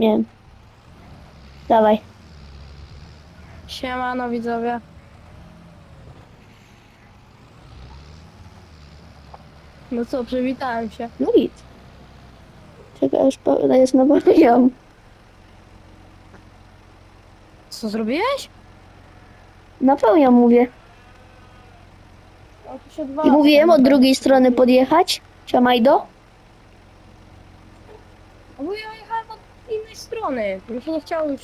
Nie wiem. Dawaj. Siemano widzowie. No co, przywitałem się. No git. Czekaj, już jest na poziom. Co zrobiłeś? Mówię. O, tu się dwa I lata mówiłem od drugiej strony podjechać. Siamajdo. No bo ja jechałem od innej strony. Mi się nie chciało już...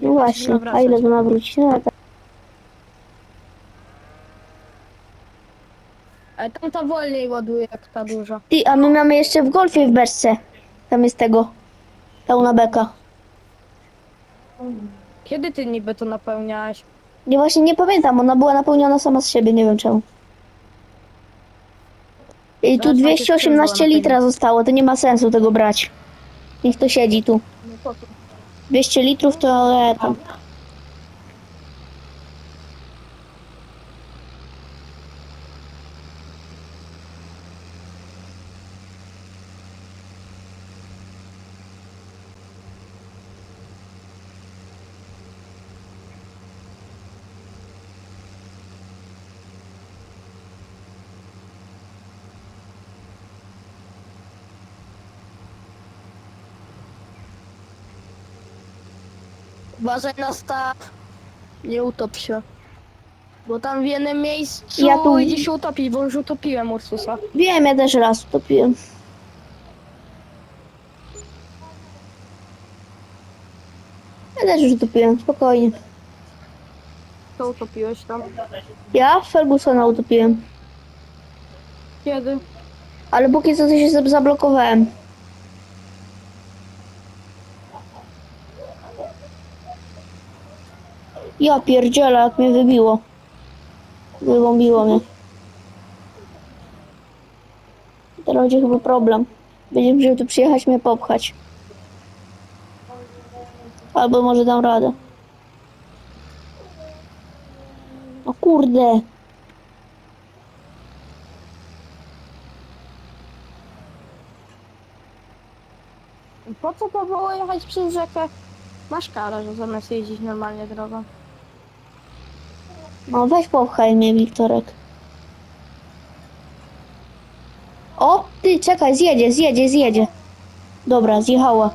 No właśnie, a ile to nawrócić? No, tak. Ale tam ta wolniej ładuje jak ta duża. Ty, a my mamy jeszcze w golfie w beczce. Tam jest tego. Pełna beka. Kiedy ty niby to napełniałeś? Nie, właśnie nie pamiętam, ona była napełniona sama z siebie, nie wiem czemu. I tu Zaraz najpierw 218 była litra zostało, to nie ma sensu tego brać. Niech to siedzi tu. No po co? 200 litrów to e, tam. Uważaj na staw. Nie utop się. Bo tam w jednym miejscu Ja tu- idzie się utopić, bo już utopiłem Ursusa. Wiem, ja też raz utopiłem. Ja też już utopiłem, spokojnie. Co utopiłeś tam? Ja Fergusona utopiłem. Kiedy? Ale póki co to się zab- zablokowałem. Ja pierdzielę, jak mnie wybiło. Wybombiło mnie. Teraz będzie chyba problem. Będzie musiał tu przyjechać mnie popchać. Albo może dam radę. O kurde. Po co to było jechać przez rzekę? Masz karę, że zamiast jeździć normalnie drogą. No weź popchaj mnie, Wiktorek. O, ty, czekaj, zjedzie, zjedzie, zjedzie. Dobra, zjechała.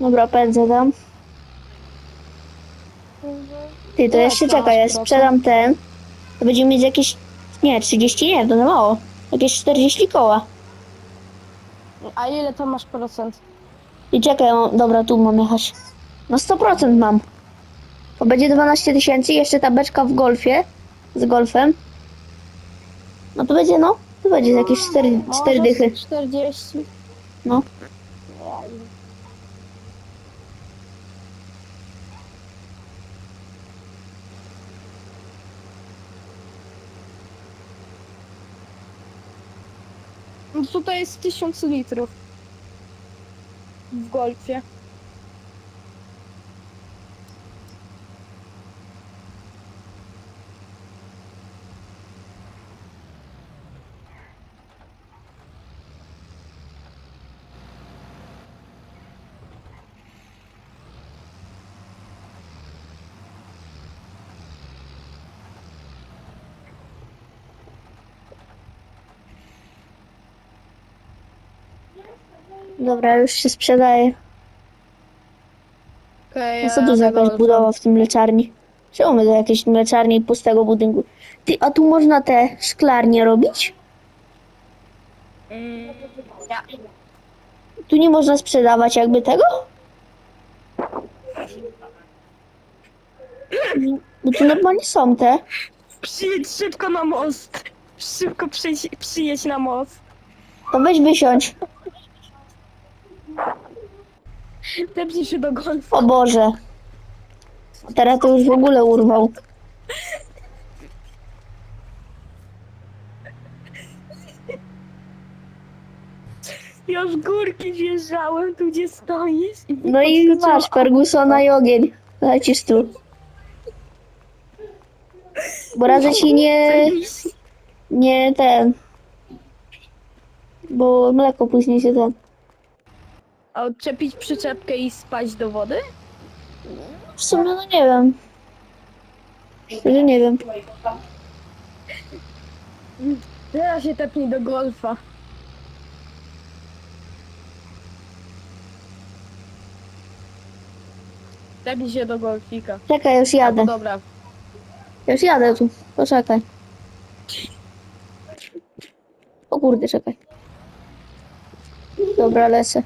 Dobra, pędzę tam. Ty, to jeszcze czekaj, ja sprzedam ten. To będziemy mieć jakieś... Nie, 30 nie, to za mało. Jakieś 40 koła. A ile to masz procent? I czekaj, dobra, tu mam jechać. No 100% mam. To będzie 12 tysięcy, jeszcze ta beczka w golfie. Z golfem. No to będzie, no. To będzie jakieś 4, 4 Może dychy. 40. No. Tutaj jest 1000 litrów. W golfie. Dobra, już się sprzedaje. Okej, co to za jakaś budowa w tym mleczarni? Czemu my do jakiejś mleczarni pustego budynku? Ty, a tu można te szklarnie robić? Mm, nie. Tu nie można sprzedawać jakby tego? Bo tu normalnie są te. Przyjedź szybko na most. Szybko przyjedź, przyjedź na most. To weź wysiądź. Tepnij się do golfa. O Boże. Teraz to już w ogóle urwał. Ja w górki wjeżdżałem, tu gdzie stoisz. I No i podskoczyłam. masz Fergusona i ogień. Lecisz tu. Bo radzę ci nie, nie ten. Bo mleko później się ten. A odczepić przyczepkę i spać do wody? W sumie no nie wiem. Szczerze nie wiem. Teraz się tepnij do golfa. Tepnij się do golfika. Czekaj, już jadę. Albo dobra. Już jadę tu. Poczekaj. O kurde, czekaj. Dobra, lecę.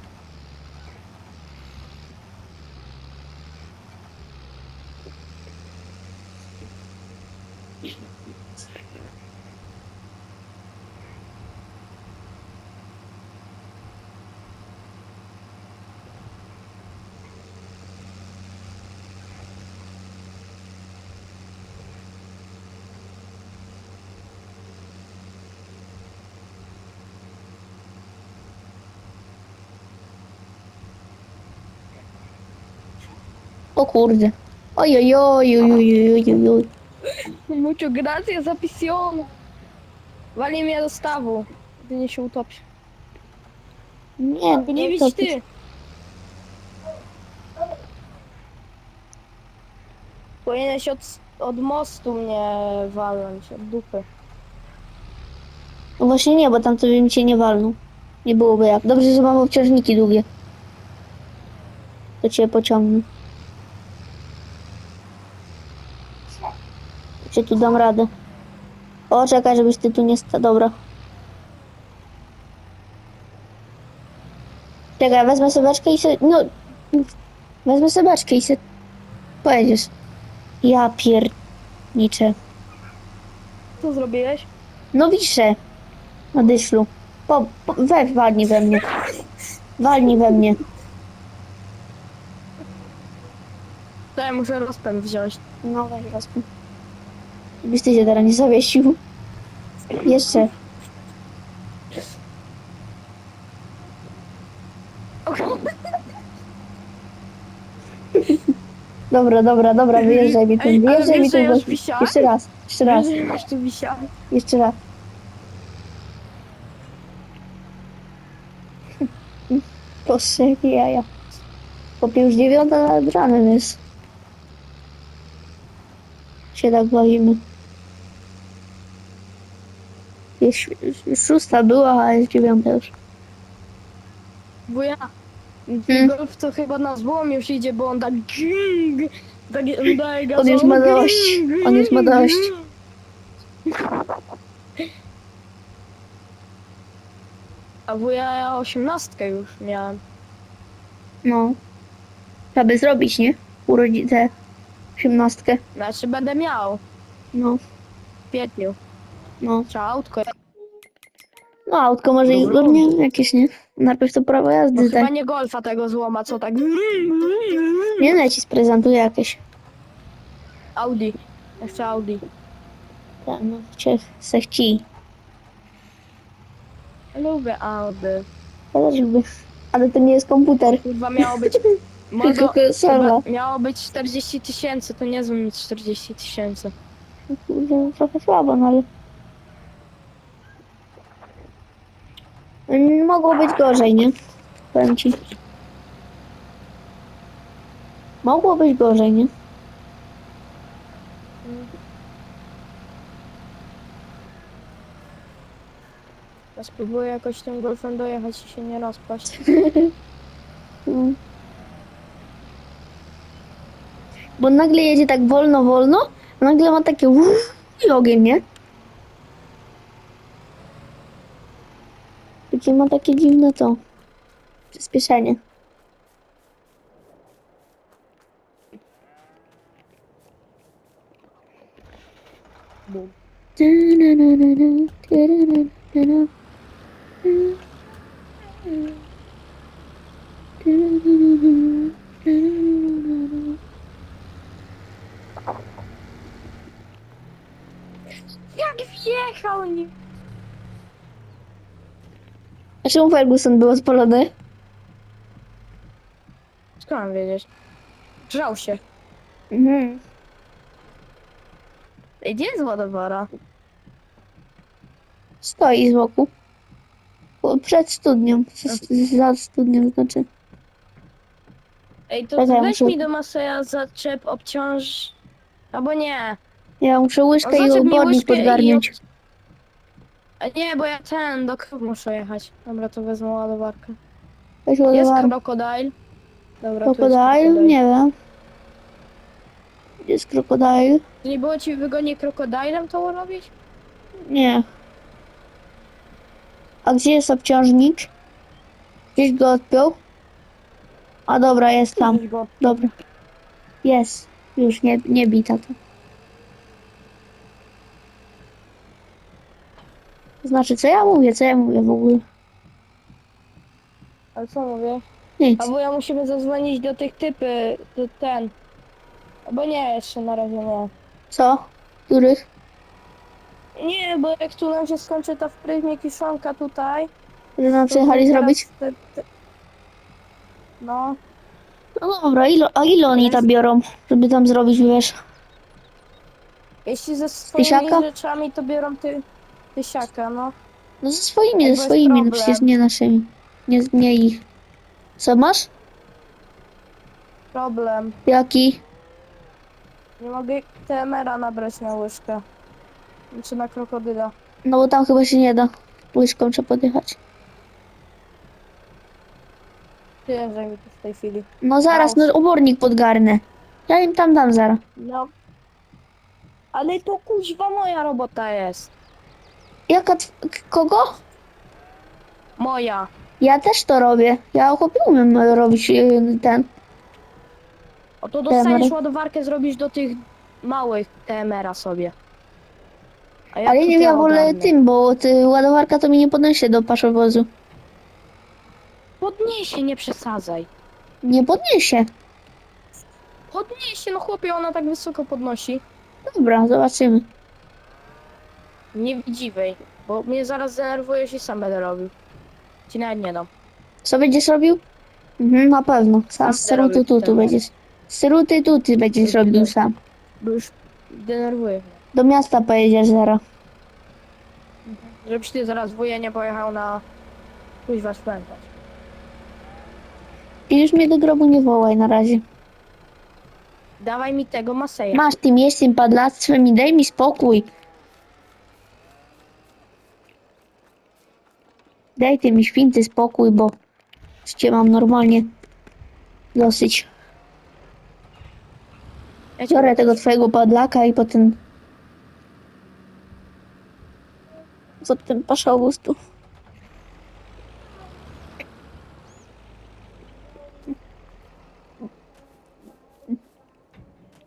O kurde. Oj, oj, oj, oj, oj, oj, oj, oj. Mucho gracias za pisjon. Wali mnie do stawu. Gdy nie się utopi. Nie, Ty nie to- widz ty. Powinieneś od, od mostu mnie walnąć, od dupy. No właśnie nie, bo tam to bym cię nie walnął. Nie byłoby jak. Dobrze, że mam obciążniki długie. To cię pociągnę. Cię tu dam radę. O, czekaj, żebyś ty tu nie sta... Dobra. Czekaj, wezmę sobeczkę i se... No... Wezmę sobeczkę i se... Pojedziesz. Ja pierniczę. Co zrobiłeś? No wiszę. Na dyszlu. Po, po, weź walnij we mnie. Walnij we mnie. To ja muszę rozpęd wziąć. No weź rozpój. Żebyś ty się teraz nie zawiesił. Jeszcze. Dobra, dobra, dobra, wyjeżdżaj mi tu. Ej, ale Wyjeżdżaj mi wiesz, tu. że ja bo- już wisiałem? Jeszcze raz, jeszcze raz, Wiesz, że Masz tu wisiałem. jeszcze raz. Jakie jaja. Popie już dziewiąta nad ranem jest. Się tak bawimy. Jest szósta była, a jest dziewiąta już. Bo ja... Hmm. Golf to chyba na złom już idzie, bo on tak... ging, tak on daje gazą, On już ma dość. On już ma dość. A wuja ja osiemnastkę już miałem. No. Trzeba by zrobić, nie? Urodzi tę osiemnastkę. Znaczy będę miał No, w kwietniu. No. Trzeba autko. No, autko może i Dobra. nie, jakieś, nie? Najpierw to prawo No jazdy, chyba tak. nie golfa tego złoma, co tak... Nie no, ja ci sprezentuję jakieś. Audi. Jeszcze Audi. Tak, no, cię se chci. Lubię Audi. Ja też lubię. Ale to nie jest komputer. Kurwa miało być... Tylko chyba miało być 40 tysięcy, to nie mieć 40 tysięcy. Kurde, no, trochę słabo, no ale... Mm, Mogło być gorzej, nie? Powiem ci. Mogło być gorzej, nie? Ja spróbuję jakoś tym golfem dojechać i się nie rozpaść. Mm. Bo nagle jedzie tak wolno, wolno, a nagle ma takie uff, i ogień, nie? Takie ma takie dziwne to przyspieszenie. Jak wjechał nim? A czemu Ferguson był spalony? Skąd mam wiedzieć? Grzał się. Mhm. Ej, Gdzie jest ładowara? Stoi z boku. Po- Przed studnią. Z- z- Za studnią znaczy. Ej, to weź muszę- mi do Maseja zaczep, obciąż... Albo nie. Ja muszę łyżkę i zaczep mi obornik łyżkę podgarniać. A nie, bo ja ten, do krów muszę jechać. Dobra, to wezmę ładowarkę. Weź Jest ładowarkę. krokodyl. Dobra, tu jest Krokodyl? krokodyl. Nie wiem. Jest krokodyl? Nie było ci wygodnie krokodylem to robić? Nie. A gdzie jest obciążnik? Gdzieś go odpiął? A dobra, jest tam. Dobra. Jest. Już nie, nie bita to. Znaczy, co ja mówię? Co ja mówię w ogóle? Ale co mówię? Nic. Albo ja musimy zadzwonić do tych typy, do ten. Albo nie, jeszcze na razie nie. Co? Których? Nie, bo jak tu nam się skończy ta w pryzmie kiszonka tutaj... Że nam to przyjechali teraz zrobić? Te, te... No, No dobra, ilo, a ile oni tam biorą, żeby tam zrobić, wiesz? jeśli ze swoimi Tysiaka? rzeczami to biorą ty... tysiaka, no. No ze swoimi, ze swoimi, no problem. przecież nie naszymi. Nie, nie ich. Co masz? Problem. Jaki? Nie mogę TMR-a nabrać na łyżkę. Czy na krokodyla. No bo tam chyba się nie da. Łyżką trzeba podjechać. Przyjeżdżaj mi tu w tej chwili. No zaraz, no obornik podgarnę. Ja im tam dam zaraz. No. Ale to kuźwa moja robota jest. Jaka, kogo? Moja. Ja też to robię. Ja umiem e, robić e, ten. O to dostaniesz TMR. ładowarkę, zrobisz do tych małych TMR-a sobie. A Ale nie, ja wolę ogarnę? tym, bo ty, ładowarka to mi nie podniesie do paszowozu. Podniesie, nie przesadzaj. Nie podniesie. Podniesie, no chłopie, ona tak wysoko podnosi. Dobra, zobaczymy. Nie widziwej, bo mnie zaraz zdenerwujesz i sam będę robił. Ci nawet nie dam. Co będziesz robił? Mhm, na pewno. Sam Sam steruty robię tutu będziesz. Steruty tuty będziesz robił sam. Bo już denerwuje mnie. Do miasta pojedziesz zaraz. Żebyś ty zaraz wuja nie pojechał na kuźwa spętać. I już mnie do grobu nie wołaj na razie. Dawaj mi tego Maseja. Masz tym tym padlactwem i daj mi spokój. Daj ty mi święty spokój, bo cię mam normalnie dosyć. Ja Biorę tego twojego padlaka i potem... Potem paszowóz tu.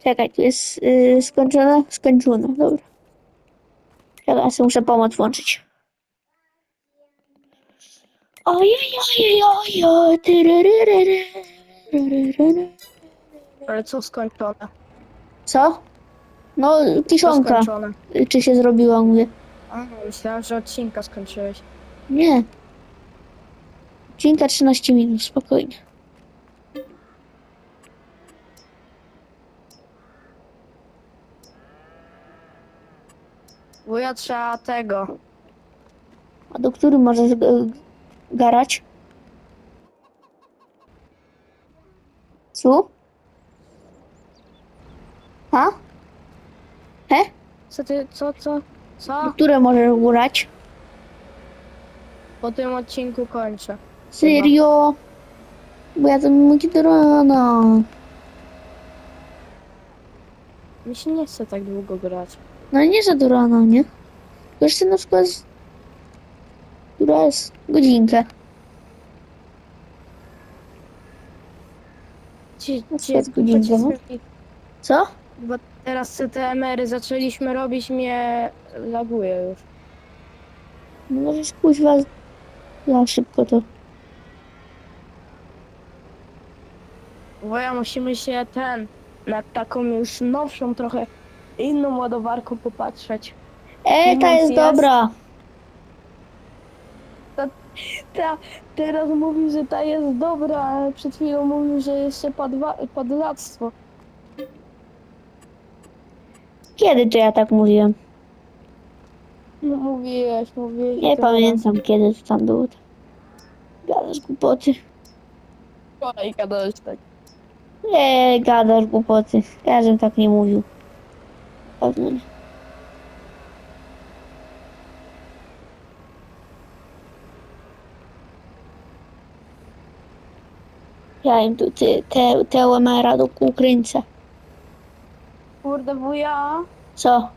Czekaj, tu jest yy, skończone? Skończone, dobra. Sobie muszę pomoc włączyć. Ojej, tyryryryry. Ale co skończone? Co? No, Co kiszonka. skończone? Czy się zrobiła, mówię. A, myślałam, że odcinka skończyłeś. Nie. Odcinka 13 minut, spokojnie. Wuja trzeba tego. A do którym możesz g- garać? Co? Ha? He? Co ty, co, co? Co? które możesz górać? Po tym odcinku kończę. Serio? Bo ja to mówię do rana. Mi się nie chce tak długo grać. No nie, że do rana, nie? Jeszcze na przykład... Która jest? Godzinkę. Ci, ci, godzinkę, no. Co? Bo teraz te TMR-y zaczęliśmy robić, mnie laguje już. No możesz kuźwa za szybko to. Wuja, musimy się ten, nad taką już nowszą trochę, inną ładowarką popatrzeć. Ej, ta jest jest? dobra. Ta, teraz mówi, że ta jest dobra, ale przed chwilą mówił, że jeszcze padwa, padlactwo. Kiedy to ja tak mówiłem? No mówiłeś, mówiłeś. Nie pamiętam kiedy to tam było. Gadasz głupoty. Wczoraj gadałeś tak. Nie, gadasz głupoty. Ja żem tak nie mówił. Pewno nie. Ja im tu ty, te, te OMR-a do kręcę. Kurde wuja, Co?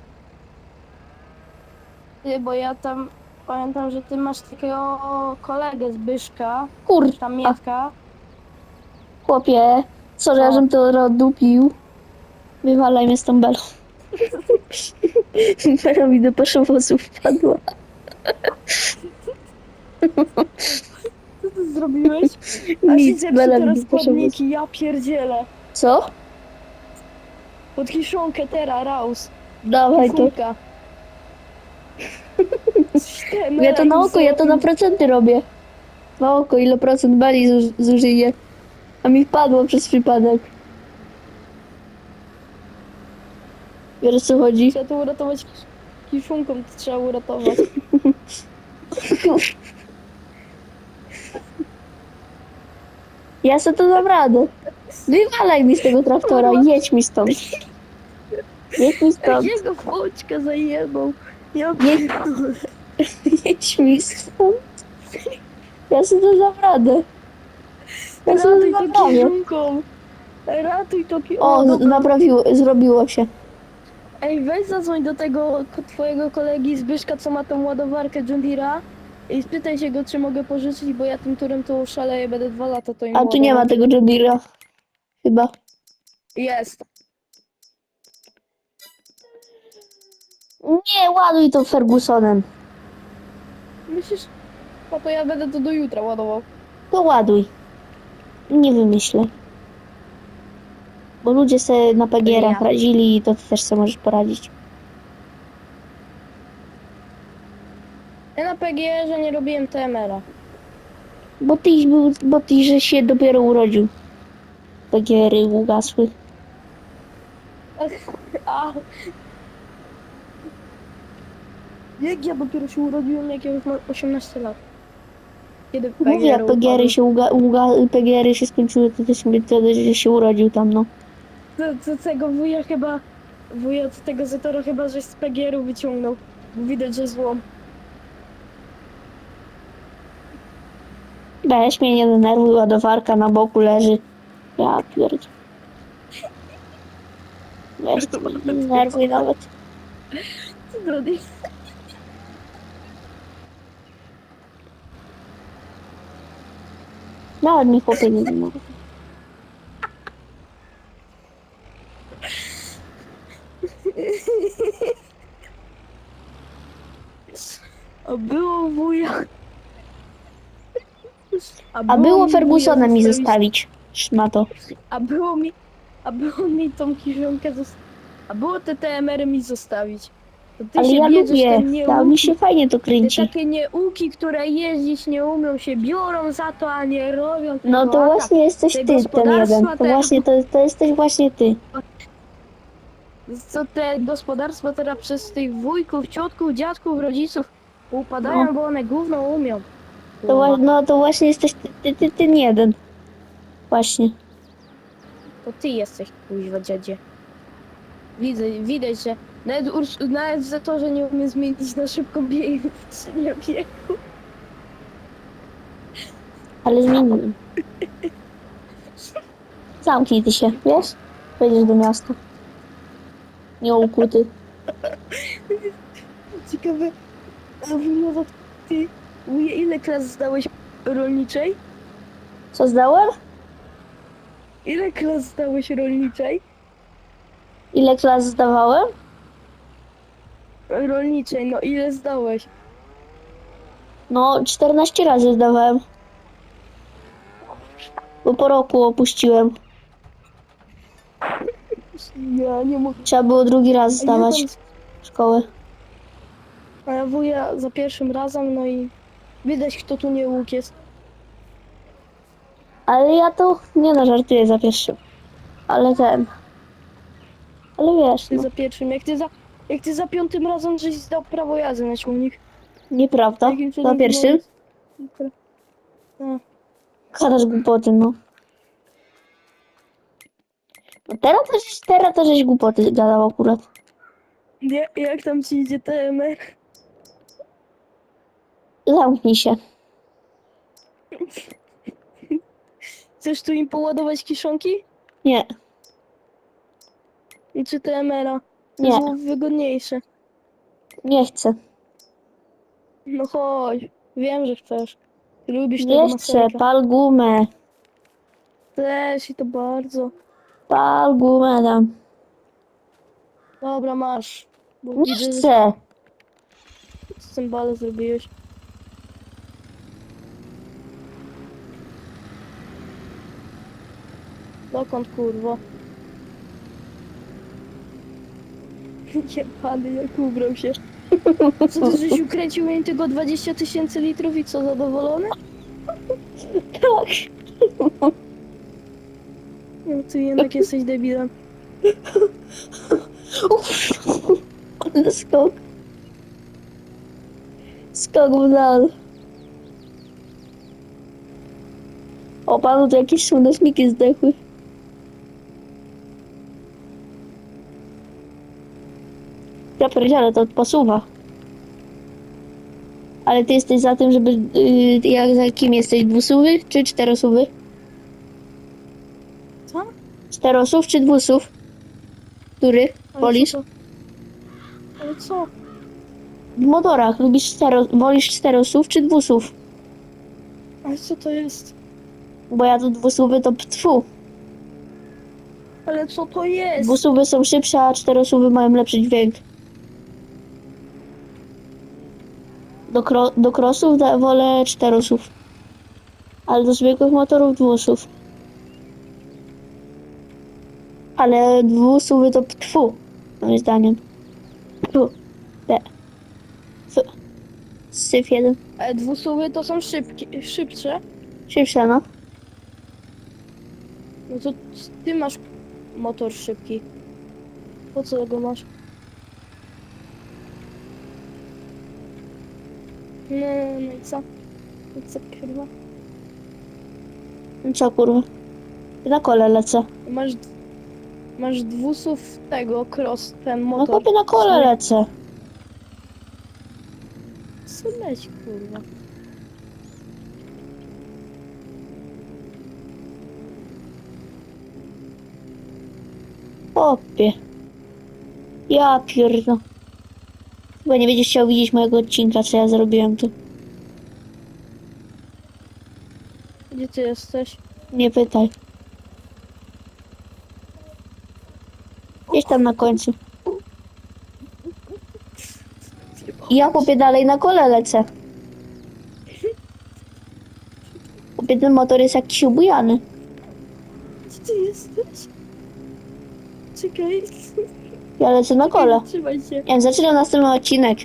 ty, bo ja tam pamiętam, że ty masz takiego kolegę Zbyszka, Kur... tam Mietka. chłopie, sorry, ja Co? żem to rodupił. Wywalaj mnie z tą belą. Bela mi do paszowozów wpadła. Co ty zrobiłeś? A Nic, się Bela mi teraz paszowozów. podniki, ja pierdzielę. Co? Pod kiszonkę teraz, raus. Dawaj to. Kiszonka. Ja to na oko, ja to na procenty robię. Na oko, ile procent bali zuż- zużyję. A mi wpadło przez przypadek. Wiesz o co chodzi? Trzeba to uratować kisz- kiszonką, to trzeba uratować. Ja sobie to dam radę. Wywalaj mi z tego traktora, jedź mi stąd. Jedź mi stąd, Jakiego foczka zajebał. Ja pierdolę. jedź mi stąd. Ja sobie to dam radę. Ja sobie to dam radę. kiszonką. Ratuj to ki... O, dobra. naprawiło, zrobiło się. Ej, weź zadzwoń do tego twojego kolegi Zbyszka, co ma tą ładowarkę John Deere'a i spytaj się go, czy mogę pożyczyć, bo ja tym turem to szaleję, będę dwa lata to im A tu nie ma tego John Deere'a. Chyba. Jest. Nie, ładuj to Fergusonem. Myślisz? No to ja będę to do jutra ładował. To ładuj. Nie wymyślę. Bo ludzie se na PGR-ach Ja. radzili i to ty też sobie możesz poradzić. Ja na PGR-ze nie robiłem TMR-a. Bo ty był, bo ty że się dopiero urodził. PGR-y ugasły. A. Jak ja dopiero się urodziłem, jak ja już mam 18 lat. Kiedy Mówię, jak PGR-y się, uga, uga, PGR-y się skończyły, to też mi to, że się urodził tam, no. Co, co tego wuja chyba, wuja tego Zetora chyba, że z PGR-u wyciągnął. Bo Widać, że złom. Weź mnie nie denerwuj, ładowarka na boku leży. Ja pierdolę. Weź ty mnie nie denerwuj nawet. Robisz? Nawet mi chłopie nie denerwuj. A było wuja. A było Fergusona mi zostawić-. Szmato. A było mi, a było mi tą kiszonkę zostawić. A było te TMR-y mi zostawić. To ty Ale się ja bierzesz lubię. te Ja, mi się fajnie to te kręci. takie nieuki, które jeździć nie umią, się biorą za to, a nie robią tego. No to a tak. właśnie jesteś te ty, ten gospodarstwa jeden. To te- właśnie, to, to jesteś właśnie ty. Co te gospodarstwa teraz przez tych wujków, ciotków, dziadków, rodziców upadają, No. bo one gówno umią. To, wła- no to właśnie jesteś ty, ty, ty, ten jeden. Właśnie. To ty jesteś kuźwa dziadzie. Widzę, widać, że nawet, Urs, nawet za to, że nie umie zmienić na szybko biegu nie biegu. Ale zmieniłem. Zamknij ty się, wiesz? Pojedziesz do miasta. Nie ukuty. Ciekawe, a wygląda ty, wuje, ile klas zdałeś rolniczej? Co zdałem? Ile klas zdałeś rolniczej? Ile klas zdawałem? Rolniczej, no ile zdałeś? No, 14 razy zdawałem. Bo po roku opuściłem. Ja nie mogę. Trzeba było drugi raz zdawać szkołę. A ja wuja za pierwszym razem, no i widać kto tu nie łuk jest. Ale ja to nie no, żartuję za pierwszym. Ale ten. Ale wiesz, Ty no, za pierwszym, jak ty za, jak ty za piątym razem żeś zdał prawo jazdy na ciągnik. nieprawda. Jakim Na cudem pierwszym? znowu- No. Gadasz głupoty, no. No teraz to, żeś- teraz to żeś głupoty gadał akurat. Nie, jak tam ci idzie TMR? Zamknij się. Chcesz tu im poładować kiszonki? Nie, I czy TMR-a? To Nie. jest wygodniejsze. nie chcę. No chodź, wiem, że chcesz. Lubisz tego Nie chcę, maserka. pal gumę. Też i to bardzo. Pal gumę dam. Dobra, masz. Bo Nie widzę, że chcę. cymbale zrobiłeś. Dokąd kurwa? Jebany jak ubrał się. Co ty żeś ukręcił mi tylko 20 tysięcy litrów i co, zadowolony? Tak. No ty jednak jesteś debilem. Ale skok. Skok w dal. O panu to jakieś słoneczniki zdechły. Ja pierdzielę, to posuwa. Ale ty jesteś za tym, żeby... Yy, jak za kim jesteś? Dwusuwy czy czterosuwy? Co? Czterosów czy dwusów? Który? Wolisz? Ale co? W motorach lubisz cztero... Wolisz czterosów czy dwusów? Ale co to jest? Bo ja to dwusuwy to tfu. Ale co to jest? Dwusuwy są szybsze, a czterosuwy mają lepszy dźwięk. Do, kro... do crossów da... wolę czterosów. Ale do zwykłych motorów dwusów. Ale dwusuwy to tfu. Moim zdaniem. Tfu. Te. Syf jeden. Ale dwusuwy to są szybkie, szybsze. Szybsze, no. No to ty masz motor szybki. Po co go masz? No, no i co? I co kurwa? No Co kurwa? Na kole lecę. Masz, masz dwusów tego cross, ten No motor. chłopie na kole lecę. Co leć kurwa? Chłopie. Ja pierdolę. Chyba nie będziesz chciał widzieć mojego odcinka, co ja zrobiłem tu. Gdzie ty jesteś? Nie pytaj. Gdzieś tam na końcu. Ja chłopie dalej na kole lecę. Chłopie ten motor jest jakiś ubujany. Gdzie ty jesteś? Czekaj. Ja lecę na kole. Trzymaj się. Ja zaczynam następny odcinek.